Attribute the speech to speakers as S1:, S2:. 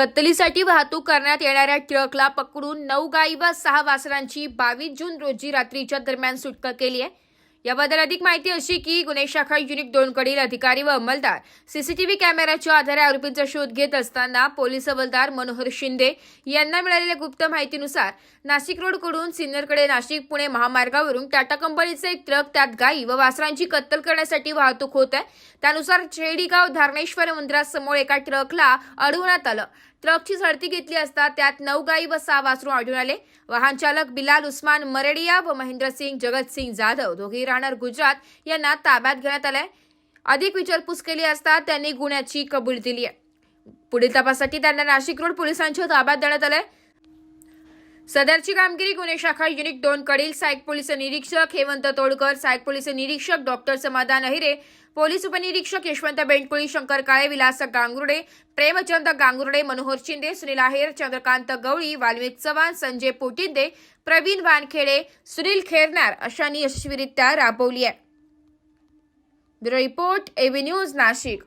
S1: कत्तलीसाठी वाहतूक करण्यात येणाऱ्या ट्रकला पकडून नऊ गाई व सहा वासरांची बावीस जून रोजी रात्रीच्या दरम्यान सुटका केली आहे. याबद्दल अधिक माहिती अशी की गुन्हे शाखा युनिट दोनकडील अधिकारी व अंमलदार सीसीटीव्ही कॅमेऱ्याच्या आधारे आरोपींचा शोध घेत असताना पोलीस हवलदार मनोहर शिंदे यांना मिळालेल्या गुप्त माहितीनुसार नाशिक रोडकडून सिन्नरकडे नाशिक पुणे महामार्गावरून टाटा कंपनीचा एक ट्रक त्यात गाई व वासरांची कत्तल करण्यासाठी वाहतूक होत आहे. त्यानुसार छेडीगाव धारणेश्वर मंदिरासमोर एका ट्रकला अडवण्यात आलं. ट्रकची झडती घेतली असता त्यात नऊ गाई व सहा वासरू आढळून आले. वाहन चालक बिलाल उस्मान मरेडिया व महेंद्रसिंग जगतसिंग जाधव दोघेही राहणार गुजरात. यांना ताब्यात घेण्यात आलंय. अधिक विचारपूस केली असता त्यांनी गुन्ह्याची कबूल दिली आहे पुढील तपासासाठी त्यांना नाशिक रोड पोलिसांच्या ताब्यात देण्यात आलंय. सदरची कामगिरी गुन्हे शाखा युनिट दोन कडील सायक पोलीस निरीक्षक हेमंत तोडकर सायक पोलीस निरीक्षक डॉक्टर समाधान अहिरे पोलीस उपनिरीक्षक यशवंत बेंडकुळी शंकर काळे विलास गांगुर्डे प्रेमचंद गांगुर्डे मनोहर शिंदे सुनील आहेर चंद्रकांत गवळी वाल्मिक चव्हाण संजय पोटिंदे प्रवीण वानखेडे सुनील खेरनार अशांनी यशस्वीरित्या राबवली आहे. Bureau report AV news Nashik.